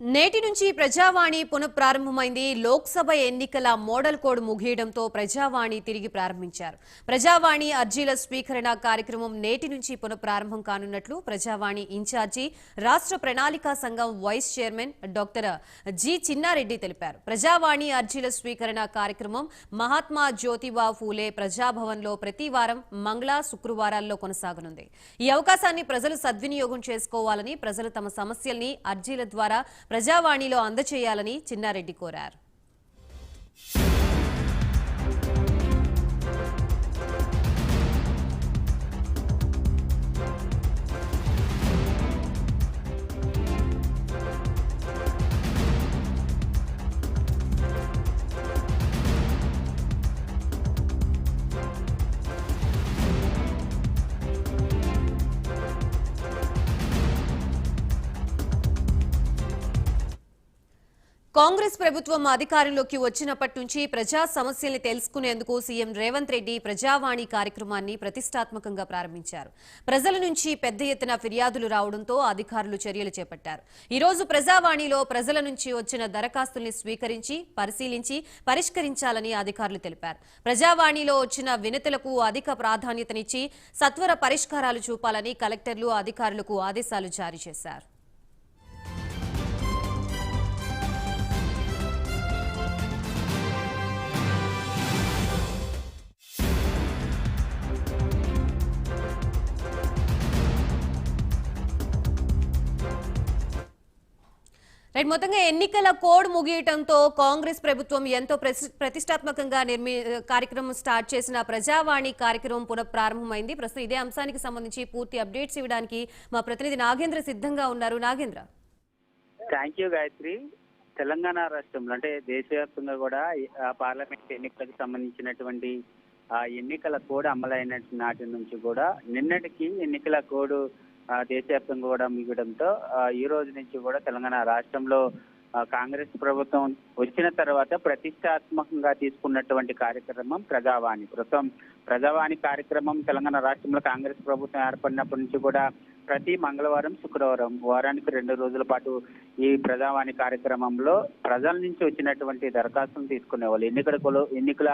నేటి నుంచి ప్రజావాణి పునఃప్రారంభమైంది. లోక్సభ ఎన్నికల మోడల్ కోడ్ ముగియడంతో ప్రజావాణి తిరిగి ప్రారంభించారు. ప్రజావాణి అర్జీల స్వీకరణ కార్యక్రమం నేటి నుంచి పునఃప్రారంభం కానున్నట్లు ప్రజావాణి ఇన్ఛార్జి రాష్ట్ర ప్రణాళికా సంఘం vice chairman doctor G Chinnareddy తెలిపారు. ప్రజావాణి అర్జీల స్వీకరణ కార్యక్రమం మహాత్మా జ్యోతిబా ఫూలే ప్రజాభవన్లో ప్రతి వారం మంగళ శుక్రవారాల్లో కొనసాగనుంది. ఈ అవకాశాన్ని ప్రజలు సద్వినియోగం చేసుకోవాలని ప్రజలు తమ సమస్యల్ని అర్జీల ద్వారా ప్రజావాణిలో అందచేయాలని చిన్నారెడ్డి కోరారు. కాంగ్రెస్ ప్రభుత్వం అధికారంలోకి వచ్చినప్పటి నుంచి ప్రజా సమస్యల్ని తెలుసుకునేందుకు సీఎం రేవంత్ రెడ్డి ప్రజావాణి కార్యక్రమాన్ని ప్రతిష్టాత్మకంగా ప్రారంభించారు. ప్రజల నుంచి పెద్ద ఎత్తున ఫిర్యాదులు రావడంతో అధికారులు చర్యలు చేపట్టారు. ఈ రోజు ప్రజావాణిలో ప్రజల నుంచి వచ్చిన దరఖాస్తుల్ని స్వీకరించి పరిశీలించి పరిష్కరించాలని అధికారులు తెలిపారు. ప్రజావాణిలో వచ్చిన వినతులకు అధిక ప్రాధాన్యతనిచ్చి సత్వర పరిష్కారాలు చూపాలని కలెక్టర్లు అధికారులకు ఆదేశాలు జారీ చేశారు. రైట్ మొత్తంగా ఎన్నికల కోడ్ ముగియటంతో కాంగ్రెస్ ప్రభుత్వం ఎంతో ప్రతి- ప్రతిష్టాత్మకంగా నిర్మి కార్యక్రమం స్టార్ట్ చేసిన ప్రజావాణి కార్యక్రమం పునఃప్రారంభమైంది. ప్రస్తుతం ఇదే అంశానికి సంబంధించి పూర్తి అప్డేట్స్ ఇవ్వడానికి మా ప్రతినిధి నాగేంద్ర సిద్ధంగా ఉన్నారు. Nagendra. Thank you Gayatri. Telangana రాష్ట్రంలో అంటే దేశవ్యాప్తంగా కూడా పార్లమెంట్ ఎన్నికలకు సంబంధించినటువంటి ఎన్నికల కోడ్ అమలైన నాటి నుంచి కూడా నిన్నటికి ఎన్నికల కోడ్ దేశవ్యాప్తంగా కూడా మిగడంతో ఈ రోజు నుంచి కూడా తెలంగాణ రాష్ట్రంలో కాంగ్రెస్ ప్రభుత్వం వచ్చిన తర్వాత ప్రతిష్టాత్మకంగా తీసుకున్నటువంటి కార్యక్రమం ప్రజావాణి. ప్రస్తుతం ప్రజావాణి కార్యక్రమం తెలంగాణ రాష్ట్రంలో కాంగ్రెస్ ప్రభుత్వం ఏర్పడినప్పటి నుంచి కూడా ప్రతి మంగళవారం శుక్రవారం వారానికి రెండు రోజుల పాటు ఈ ప్రజావాణి కార్యక్రమంలో ప్రజల నుంచి వచ్చినటువంటి దరఖాస్తులు తీసుకునేవాళ్ళు. ఎన్నికల ఎన్నికల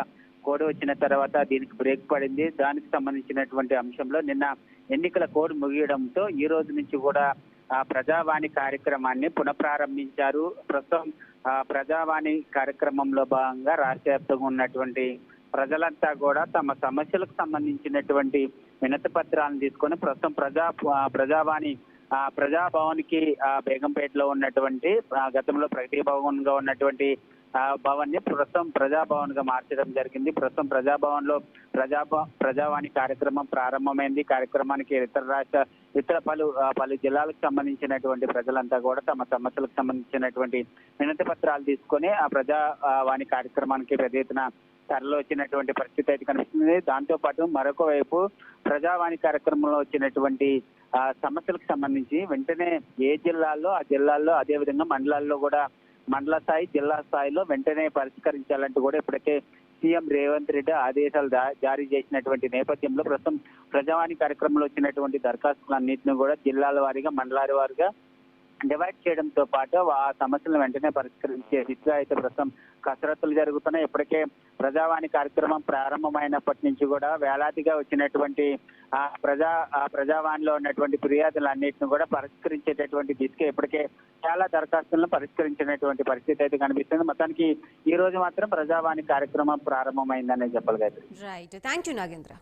కోడ్ వచ్చిన తర్వాత దీనికి బ్రేక్ పడింది. దానికి సంబంధించినటువంటి అంశంలో నిన్న ఎన్నికల కోడ్ ముగియడంతో ఈ రోజు నుంచి కూడా ఆ ప్రజావాణి కార్యక్రమాన్ని పునఃప్రారంభించారు. ప్రస్తుతం ఆ ప్రజావాణి కార్యక్రమంలో భాగంగా రాష్ట్ర వ్యాప్తంగా ఉన్నటువంటి ప్రజలంతా కూడా తమ సమస్యలకు సంబంధించినటువంటి వినతి పత్రాలను తీసుకొని ప్రస్తుతం ప్రజా ప్రజావాణి ఆ ప్రజాభవన్కి ఆ బేగంపేటలో ఉన్నటువంటి గతంలో ప్రగతి భవన్గా ఉన్నటువంటి భవన్ని ప్రస్తుతం ప్రజాభవన్గా మార్చడం జరిగింది. ప్రస్తుతం ప్రజాభవన్లో ప్రజా ప్రజావాణి కార్యక్రమం ప్రారంభమైంది. కార్యక్రమానికి ఇతర రాష్ట్ర ఇతర పలు పలు జిల్లాలకు సంబంధించినటువంటి ప్రజలంతా కూడా తమ సమస్యలకు సంబంధించినటువంటి వినతి పత్రాలు తీసుకొని ఆ ప్రజా వాణి కార్యక్రమానికి పెద్ద ఎత్తున తరలి వచ్చినటువంటి పరిస్థితి అయితే కనిపిస్తుంది. దాంతో పాటు మరొక వైపు ప్రజావాణి కార్యక్రమంలో వచ్చినటువంటి సమస్యలకు సంబంధించి వెంటనే ఏ జిల్లాల్లో ఆ జిల్లాల్లో అదేవిధంగా మండలాల్లో కూడా మండల స్థాయి జిల్లా స్థాయిలో వెంటనే పరిష్కరించాలంటూ కూడా ఇప్పటికే సీఎం రేవంత్ రెడ్డి ఆదేశాలు జారీ చేసినటువంటి నేపథ్యంలో ప్రస్తుతం ప్రజావాణి కార్యక్రమంలో వచ్చినటువంటి దరఖాస్తులన్నింటినీ కూడా జిల్లాల వారీగా మండలాల వారీగా డివైడ్ చేయడంతో పాటు ఆ సమస్యలను వెంటనే పరిష్కరించే దిశగా అయితే ప్రస్తుతం కసరత్తులు జరుగుతున్నాయి. ఇప్పటికే ప్రజావాణి కార్యక్రమం ప్రారంభమైనప్పటి నుంచి కూడా వేలాదిగా వచ్చినటువంటి ఆ ప్రజా ఆ ప్రజావాణిలో ఉన్నటువంటి ఫిర్యాదులన్నింటిని కూడా పరిష్కరించేటటువంటి దిశగా ఇప్పటికే చాలా దరఖాస్తులను పరిష్కరించినటువంటి పరిస్థితి అయితే కనిపిస్తుంది. మొత్తానికి ఈ రోజు మాత్రం ప్రజావాణి కార్యక్రమం ప్రారంభమైందనే చెప్పగలరు రైట్ థ్యాంక్ యూ నాగేంద్ర